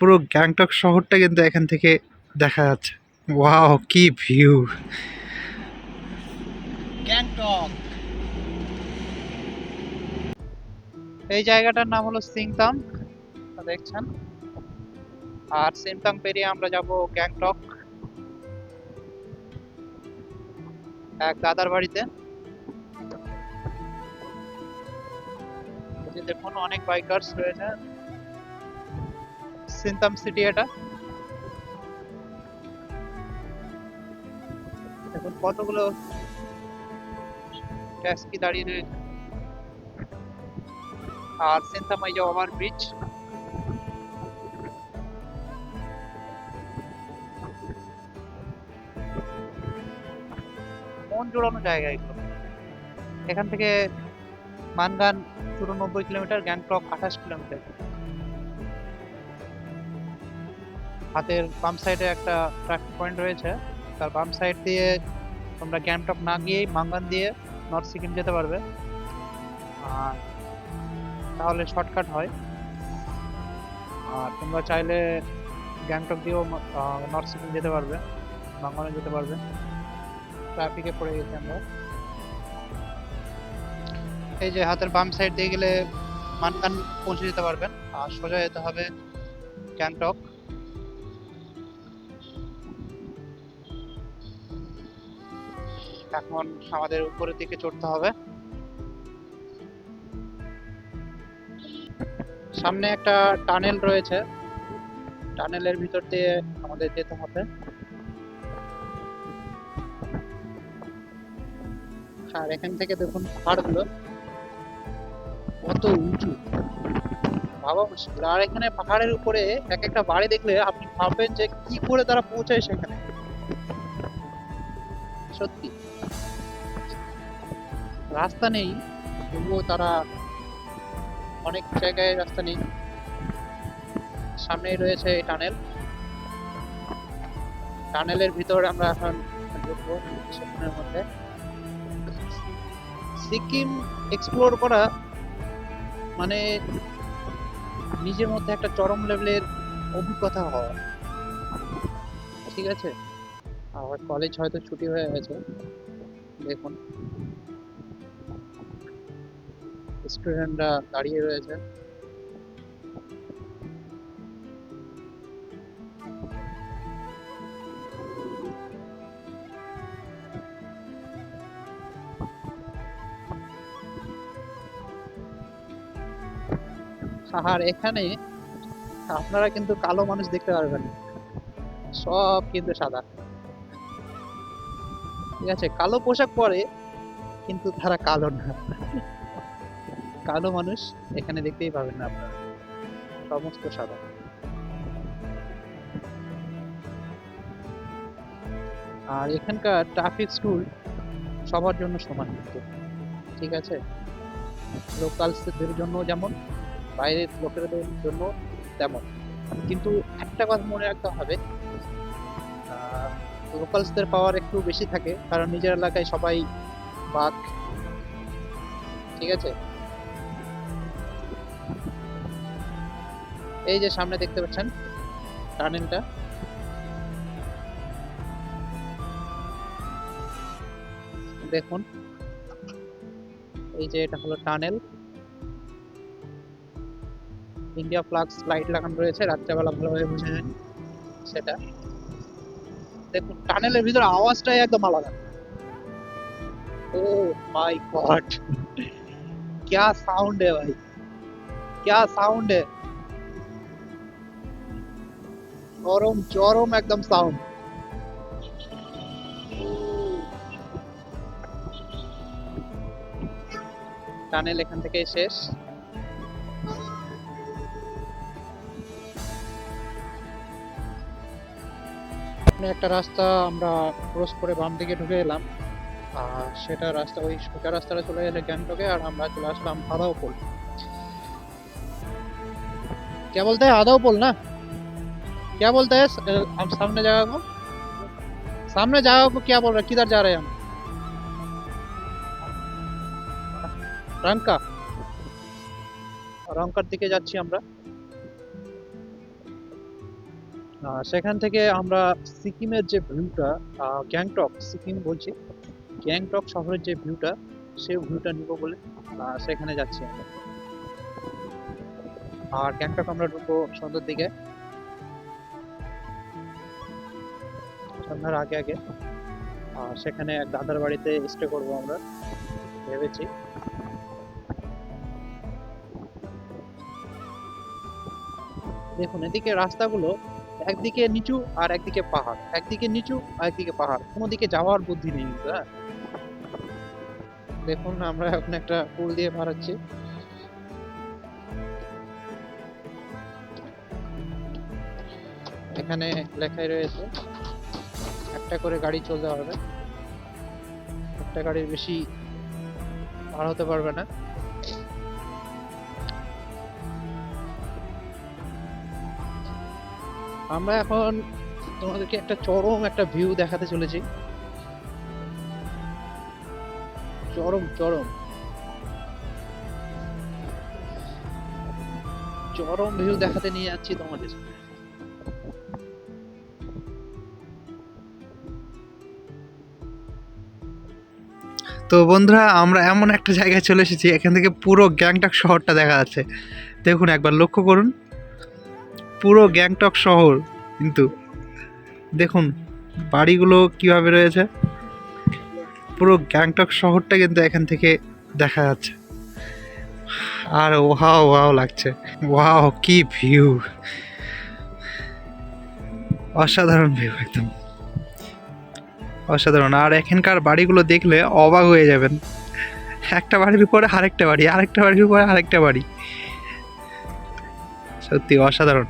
পুরো গ্যাংটক শহরটা কিন্তু এখান থেকে দেখা যাচ্ছে। ওয়াও, কি ভিউ। গ্যাংটক। এই জায়গাটার নাম হলো সিংতাম দেখছেন। আর সিংতাম পেরিয়ে আমরা যাব গ্যাংটক। এক দাদার বাড়িতে। দেখুন, অনেক বাইকার্স রয়েছে। সিনতাম সিটি এটা। দেখুন কতগুলো ট্যাক্সি দাঁড়িয়ে রয়েছে আর সিনতাম এই যে ওভার ব্রিজ মন জোড়ানো জায়গা এগুলো। এখান থেকে মানগান চুরানব্বই কিলোমিটার, গ্যাংটক আঠাশ কিলোমিটার। হাতের বাম সাইডে একটা ট্রাফিক পয়েন্ট রয়েছে। তার বাম সাইড দিয়ে তোমরা গ্যাংটক না গিয়েই মাঙ্গান দিয়ে নর্থ সিকিম যেতে পারবে। আর তাহলে শর্টকাট হয়। আর তোমরা চাইলে গ্যাংটক দিয়েও নর্থ সিকিম যেতে পারবে মাঙ্গানে যেতে পারবে। ট্রাফিকে পড়ে গেছি আমরা। এই যে হাতের বাম সাইড দিয়ে গেলে মানকান পৌঁছে যেতে পারবেন। আর সোজা যেতে হবে গ্যাংটক এখন আমাদের উপরের দিকে চড়তে হবে। সামনে একটা টানেল রয়েছে। টানেলের ভিতর দিয়ে আমাদের যেতে হবে। আর এখান থেকে দেখুন পাহাড়গুলো। কত উঁচু। ভাবা মুশকিল আর এখানে পাহাড়ের উপরে এক একটা বাড়ি দেখলে আপনি ভাববেন যে কি করে তারা পৌঁছায় সেখানে। সত্যি। রাস্তা নেই, তবুও তারা অনেক জায়গায় রাস্তা নেই। সামনেই রয়েছে এই টানেল। টানেলের ভিতরে আমরা এখন ঢুকবো মধ্যে। সিকিম এক্সপ্লোর করা মানে নিজের মধ্যে একটা চরম লেভেলের অভিজ্ঞতা হওয়া। ঠিক আছে? আর কলেজ হয়তো ছুটি হয়ে গেছে। দেখুন। স্টুডেন্টরা দাঁড়িয়ে রয়েছে। আর এখানে আপনারা কিন্তু কালো মানুষ দেখতে পারবেন সব কিন্তু সাদা। ঠিক আছে, কালো পোশাক পরে, কিন্তু তারা কালো না। কালো মানুষ এখানে দেখতেই পাবেন না আপনারা। সমস্ত সাদা। আর এখানকার ট্রাফিক রুল সবার জন্য সমান কিন্তু, ঠিক আছে? লোকালসদের জন্য যেমন, বাইরের লোকেদের জন্য তেমন। কিন্তু একটা কথা মনে রাখতে হবে লোকালসদের পাওয়ার একটু বেশি থাকে, কারণ নিজের এলাকায় সবাই বাঘ, ঠিক আছে? এই যে সামনে দেখতে পাচ্ছেন, টানেলটা। দেখুন, এই যে এটা হলো টানেল। ইন্ডিয়া ফ্লাক্স লাইট লাগানো রয়েছে, রাত্রেবেলা ভালোভাবে বোঝা যায় সেটা। দেখুন টানেলের ভিতরে আওয়াজটাই একদম আলাদা ও মাই গড क्या সাউন্ড है ভাই क्या সাউন্ড है চরম চরম একদম সাউন্ড টানেল এখান থেকে শেষ সামনে একটা রাস্তা আমরা ক্রস করে বাম দিকে ঢুকে এলাম আর সেটা রাস্তা ওই সোজা রাস্তাটা চলে গেলে গ্যাংটকে আর আমরা চলে আসলাম আদাউপুল क्या बोलते हैं आदाउपुल ना क्या बोलते हैं स- हम सामने जगह को सामने जगह को क्या बोल रहे हैं किधर जा रहे हैं हम রংকা রংকার দিকে যাচ্ছি আমরা সেখান থেকে আমরা সিকিমের যে ভিউটা গ্যাংটক, সিকিম বলছি। গ্যাংটক শহরের যে ভিউটা সেই ভিউটা নিব বলে সেখানে যাচ্ছি আমরা। আর গ্যাংটক আমরা ঢুকবো সন্ধ্যের দিকে। সন্ধ্যার আগে আগে। আর সেখানে এক দাদার বাড়িতে স্টে করব আমরা, ভেবেছি। দেখুন, এদিকে রাস্তাগুলো একদিকে নিচু আর একদিকে পাহাড়। একদিকে নিচু আর একদিকে পাহাড়। কোনো দিকে যাওয়ার বুদ্ধি নেই কিন্তু হ্যাঁ? দেখুন, আমরা এখন একটা পুল দিয়ে মারাচ্ছি এখানে লেখাই রয়েছে, একটা করে গাড়ি চলতে পারবে। একটা গাড়ির বেশি পার হতে পারবে না। আমরা এখন তোমাদেরকে একটা চরম একটা ভিউ দেখাতে চলেছি। চরম চরম। চরম ভিউ দেখাতে নিয়ে যাচ্ছি তোমাদের তো বন্ধুরা, আমরা এমন একটা জায়গায় চলে এসেছি, এখান থেকে পুরো গ্যাংটক শহরটা দেখা যাচ্ছে। দেখুন, একবার লক্ষ্য করুন। পুরো গ্যাংটক শহর। কিন্তু দেখুন, বাড়িগুলো কীভাবে রয়েছে? পুরো গ্যাংটক শহরটা কিন্তু এখান থেকে দেখা যাচ্ছে। আর ওয়াও ওয়াও লাগছে। ওয়াও, কি ভিউ! অসাধারণ ভিউ একদম। অসাধারণ। আর এখানকার বাড়িগুলো দেখলে অবাক হয়ে যাবেন। একটা বাড়ির উপরে আরেকটা বাড়ি, আরেকটা বাড়ির উপরে আরেকটা বাড়ি। সত্যি অসাধারণ।